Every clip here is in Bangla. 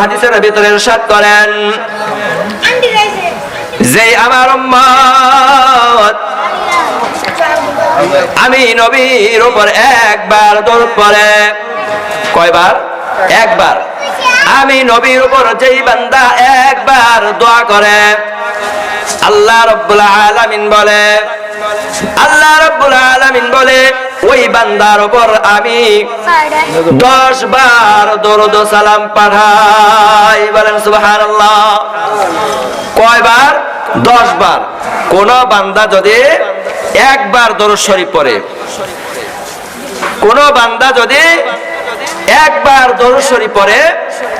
হাদিসের ভিতরে ইরশাদ করেন। যে আমার আমি নবীর উপর একবার দরুদ পড়ে। কয়বার? একবার। আমি নবীর উপর যেই বান্দা একবার দোয়া করে। আল্লাহ রব্বুল আলামিন বলে, আল্লাহ রব্বুল আলামিন বলে ওই বান্দার উপর আমি দশ বার দরুদ সালাম পাঠাই। বলেন সুবহানাল্লাহ। কয়বার দশ বার। কোন বান্দা যদি একবার দরুদ শরীফ পড়ে কোন বান্দা যদি একবার দরুদ শরীফ পড়ে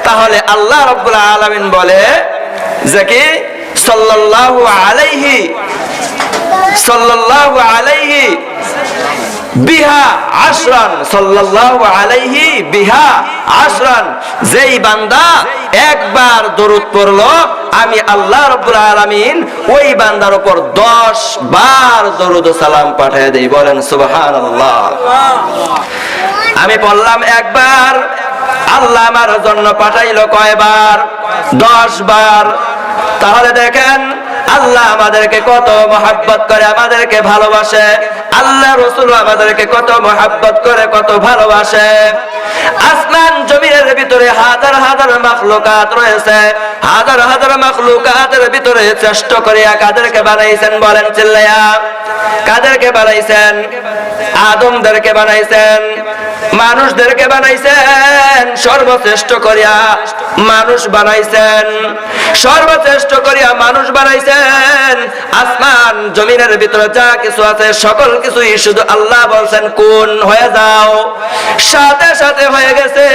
তাহলে আল্লাহ রাব্বুল আলামিন বলে যে কি? সাল্লাল্লাহু আলাইহি সাল্লাল্লাহু আলাইহি বিহা আশরান সাল্লাল্লাহু আলাইহি বিহা আশরান যেই বান্দা একবার দরুদ পড়ল, আমি আল্লাহ রাব্বুল আলামিন ওই বান্দার উপর 10 বার দরুদ ও সালাম পাঠিয়ে দেই। বলেন, সুবহানাল্লাহ। আমি বললাম একবার, আল্লাহ আমার জন্য পাঠাইলো কয়বার? দশ বার। তাহলে দেখেন, আল্লাহ আমাদেরকে কত মহাব্বত করে, আমাদেরকে ভালোবাসে। আল্লাহ রসুল আমাদেরকে কত মহাব্বত করে কত ভালোবাসে। আসমান জমিনের ভিতরে হাজার হাজার মাখলুকাত রয়েছে। হাজার হাজার মাখলুকাতের ভিতরে চেষ্ট করিয়া কাদেরকে বানাইছেন বলেন চিল্লাইয়া। কাদেরকে বানাইছেন? আদমদেরকে বানাইছেন? মানুষদেরকে বানাইছেন? সর্বশ্রেষ্ঠ করিয়া মানুষ বানাইছেন। সর্বশ্রেষ্ঠ করিয়া মানুষ বানাইছেন? আসমান জমিনের ভিতরে যা কিছু আছে, সকল কিছুই শুধু আল্লাহ বলছেন, কোন হয়ে যাও? সাথে সাথে হয়ে গেছে।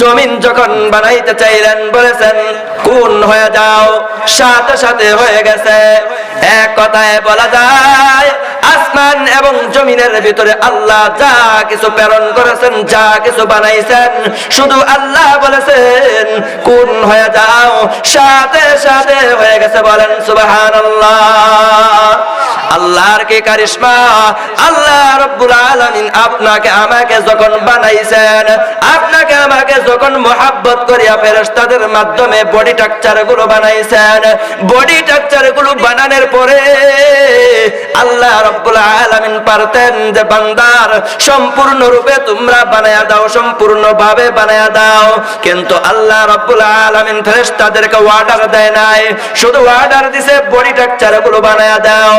জমিন যখন বানাইতে চাইলেন, বলেছেন, কোন হয়ে যাও? সাথে সাথে হয়ে গেছে। এক কথায় বলা যায়, আসমান এবং জমিনের ভিতরে আল্লাহ যা কিছু প্রেরণ করেছেন, যা কিছু বানাইছেন, শুধু আল্লাহ বলেছেন, কোন হয়ে যাও? সাথে সাথে হয়ে গেছে বলেন, সুবহানাল্লাহ। আল্লাহর কি কারিশমা? আল্লাহ রব্বুল আলামিন আপনাকে আমাকে যখন বানাইছেন, আপনাকে আমাকে যখন মোহাব্বত করিয়া ফেরেশতাদের মাধ্যমে বডি স্ট্রাকচারগুলো বানাইছেন বডি স্ট্রাকচারগুলো বানানোর পরে আল্লাহ পারতেন যে বান্দার সম্পূর্ণ রূপে তোমরা দাও সম্পূর্ণ ভাবে দাও। কিন্তু আল্লাহ অর্ডার দেয় নাই। শুধু অর্ডার দিছে বডি গুলো দাও।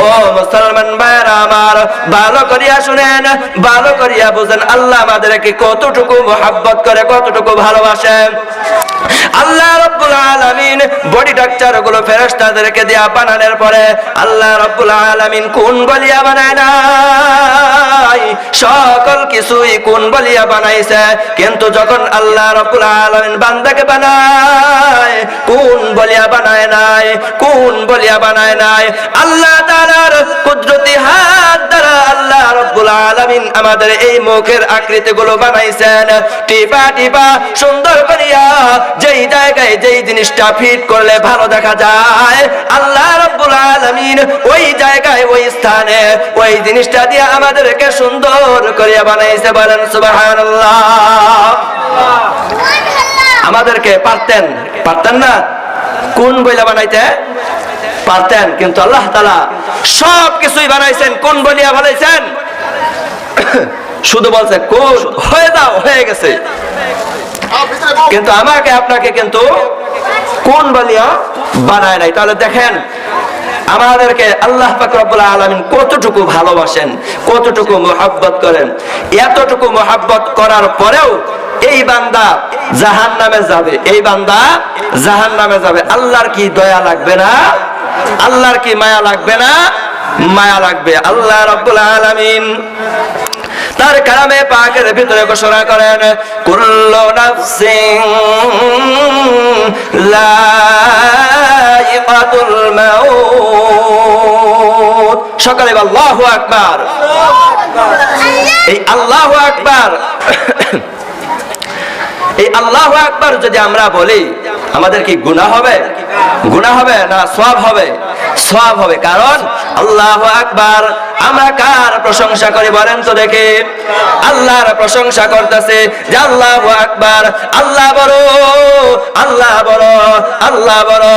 ও মুসলমান ভাইরা আমার, ভালো করিয়া শুনেন, ভালো করিয়া বুঝেন, আল্লাহ আমাদেরকে কতটুকু মোহাব্বত করে, কতটুকু ভালোবাসে। আল্লাহ রব্বুল আলামিন বডি স্ট্রাকচারগুলো ফেরেশতাদেরকে দিয়া বানানোর পরে আল্লাহ রব্বুল আলামিন কোন বলিয়া বানায় নাই? সকল কিছুই কোন বলিয়া বানাইছে? কিন্তু যখন আল্লাহ রব্বুল আলামিন বান্দাকে বানায়, কোন বলিয়া বানায় নাই? কোন বলিয়া বানায় নাই? আল্লাহ তাআলার কুদরতি হাত দ্বারা আল্লাহ রব্বুল আলামিন আমাদের এই মুখের আকৃতি গুলো বানাইছেন। টিপা টিপা সুন্দর করিয়া যেই জায়গায় যেই জিনিসটা ফিট করলে ভালো দেখা যায়, আল্লাহ রব্বুল আলামিন ওই জায়গায় ওই স্থানে। ওই জিনিসটা দিয়ে আমাদেরকে সুন্দর করিয়া বানাইছে বলেন, সুবহানাল্লাহ। আমাদেরকে পারতেন। পারতেন না? কোন বইলা বানাইতে? পারতেন। কিন্তু আল্লাহ তালা সব কিছুই বানাইছেন। কোন বলিয়া বানাইছেন? শুধু বলছে, কোন? হয়ে যাও, হয়ে গেছে। কিন্তু আমাকে, আপনাকে কিন্তু কোন বলিয়া বানায় নাই? তাহলে দেখেন আমাদেরকে আল্লাহ ফাকরাবুল আলমিন কতটুকু ভালোবাসেন, কতটুকু মোহাব্বত করেন, এতটুকু মোহাব্বত করার পরেও এই বান্দা জাহান নামে যাবে, এই বান্দা জাহান নামে যাবে। আল্লাহর কি দয়া লাগবে না? আল্লাহর কি মায়া লাগবে না? মায়া লাগবে। আল্লাহ রব্বুল আলামিন তার কালামে পাকের ভিতরে ঘোষণা করেন, কুল্লু নাফসিন লাইকাতুল মাউত। সকালে আল্লাহু আকবার। এই আল্লাহু আকবার এই আল্লাহু আকবার যদি আমরা বলি, আমাদের কি গুনাহ হবে? গুনাহ হবে না সওয়াব হবে? সওয়াব হবে কারণ আল্লাহু আকবার। আমরা কার প্রশংসা করে বলেন তো দেখে। আল্লাহর প্রশংসা করতেছে যে আল্লাহ আকবার। আল্লাহ বড় আল্লাহ বড় আল্লাহ বড়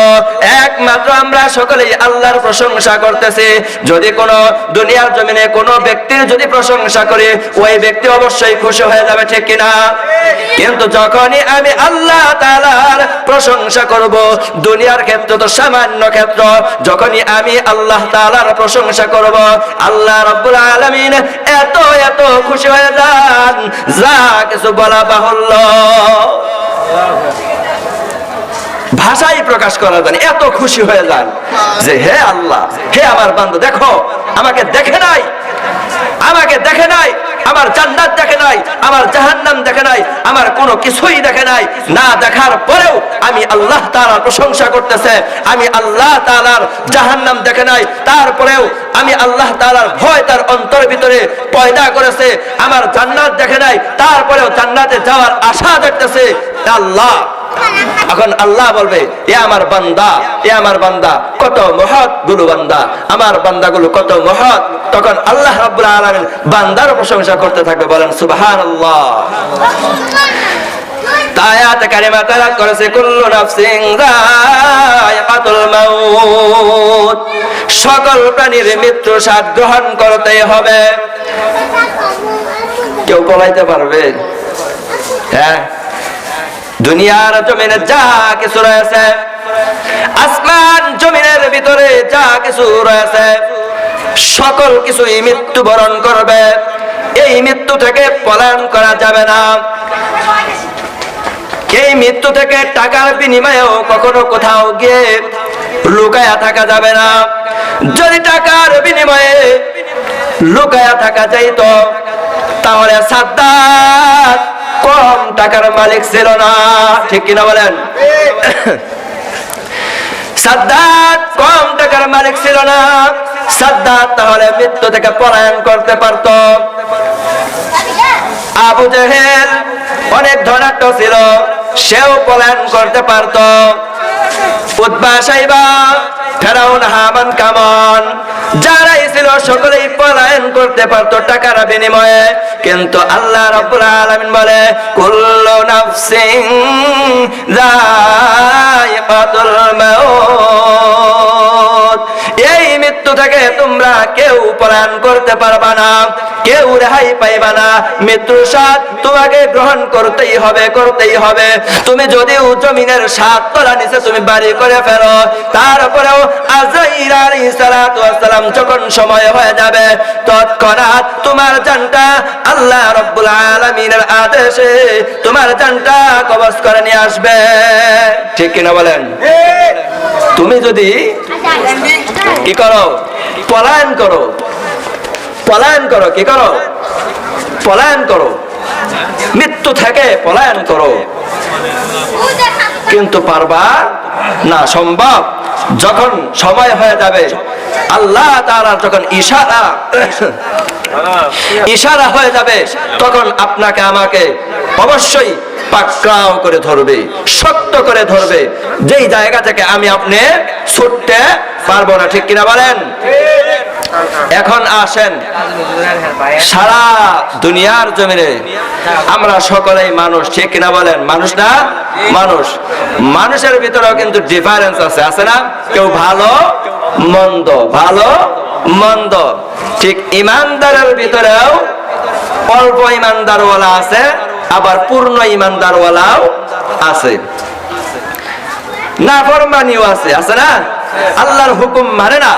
একমাত্র আমরা সকলেই আল্লাহর প্রশংসা করতেছি। যদি কোন দুনিয়ার জমিনে কোন ব্যক্তির যদি প্রশংসা করি, ওই ব্যক্তি অবশ্যই খুশি হয়ে যাবে, ঠিক কিনা? কিন্তু যখনই আমি আল্লাহ তাআলার প্রশংসা করব, দুনিয়ার ক্ষেত্রে তো সামান্য ক্ষেত্র, যখনই আমি আল্লাহ তালার প্রশংসা করব, আল্লাহ রাব্বুল আলামিন এত এত খুশি হয়ে যান, যা কিছু বলা বাহুল্য। ভাষাই প্রকাশ করা যান এত খুশি হয়ে যান যে হে আল্লাহ হে আমার বান্ধব দেখো আমাকে দেখে নাই আমাকে দেখে নাই আমার জান্নাত দেখে নাই আমার জাহান্নাম দেখে নাই আমার কোনো কিছুই দেখে নাই। না দেখার পরেও আমি আল্লাহ তাআলার প্রশংসা করতেছে আমি আল্লাহ তাআলার জাহান্নাম দেখে নাই। তারপরেও আমি আল্লাহ তাআলার ভয় তার অন্তর ভিতরে পয়দা করেছে আমার জান্নাত দেখে নাই তারপরেও জান্নাতে যাওয়ার আশা দেখতেছে। আল্লাহ এখন আল্লাহ বলবে, এ আমার বান্দা, এ আমার বান্দা, কত মহৎ গুলো বান্দা। আমার বান্দাগুলো কত মহৎ। তখন আল্লাহ বান্দার প্রশংসা করতে থাকবে, বলেন, সুবহানাল্লাহ। সকল প্রাণীর মৃত্যু গ্রহণ করতে হবে। কেউ পলাইতে পারবে? হ্যাঁ? দুনিয়ার জমিনে যা কিছু রয়েছে, আসমান জমিনের ভিতরে যা কিছু রয়েছে, সকল কিছুই মৃত্যু বরণ করবে। এই মৃত্যু থেকে পলায়ন করা যাবে না। এই মৃত্যু থেকে টাকার বিনিময়েও কখনো কোথাও গিয়ে লুকায়া থাকা যাবে না। যদি টাকার বিনিময়ে লুকায়া থাকা যাইতো, তাহলে সাদ্দাত কম টাকার মালিক ছিল না। ঠিক কিনা বলেন? সাদ্দাত কম টাকার মালিক ছিল না। সাদ্দাত তাহলে মৃত্যু থেকে পলায়ন করতে পারত। আবু জেহেল অনেক ধনাঢ্য ছিল, সেও পলায়ন করতে পারত। উদ্বা সাইবা, ফেরাউন, হামান, কামন, যারাই ছিল সকলেই করতে পারতো টাকার বিনিময়ে। কিন্তু আল্লাহ রাব্বুল আলামিন বলে কুল্লু নাফসিন যায়িকাতুল মাউত। মৃত্যু থেকে তোমরা কেউ পলায়ন করতে পারবা না, কেউ রেহাই পাইবা না। মৃত্যুর স্বাদ তোমাকে গ্রহণ করতেই হবে করতেই হবে। তুমি যদিও জমিনের সাত তলা নিচে তুমি বাড়ি করে ফেলো তারপরেও সালাম যখন সময় হয়ে যাবে, তৎক্ষণাৎ তোমার জানটা আল্লাহ রাব্বুল আলামিনের আদেশে তোমার জানটা কবজ করে নিয়ে আসবে। ঠিক কিনা বলেন? তুমি যদি কি করো? পলায়ন করো। পলায়ন করো, কি করো? পলায়ন করো। মৃত্যু থেকে পলায়ন করো। কিন্তু পারবা না, সম্ভব। যখন সময় হয়ে যাবে, আল্লাহ তারা যখন ইশারা ইশারা হয়ে যাবে, তখন আপনাকে, আমাকে অবশ্যই পাকড়াও করে ধরবে, শক্ত করে ধরবে। যেই জায়গা থেকে আমি আপনি ছুটতে পারব না, ঠিক কিনা বলেন? এখন আসেন। সারা দুনিয়ার জমিনে আমরা সকলেই মানুষ, ঠিক কিনা বলেন? মানুষ না? মানুষ। মানুষের ভিতরেও কিন্তু ডিফারেন্স আছে আছে না? কেউ ভালো, মন্দ। ভালো, মন্দ। ঠিক ইমানদারের ভিতরেও অল্প ইমানদারওয়ালা আছে আবার পূর্ণ ইমানদারওয়ালাও আছে। নাফরমানিও আছে আছে না? আল্লাহর হুকুম মানে না,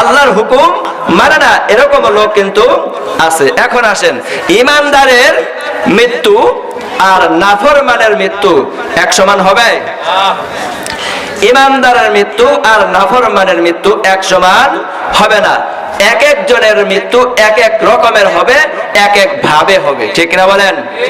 আল্লাহর হুকুম মানে না, এরকম লোক কিন্তু আছে। এখন আসেন, ইমানদারের মৃত্যু আর নাফরমানের মৃত্যু এক সমান হবে? ইমানদারের মৃত্যু আর নাফরমানের মৃত্যু এক সমান হবে না। এক একজনের মৃত্যু এক এক রকমের হবে, এক এক ভাবে হবে। ঠিক না বলেন?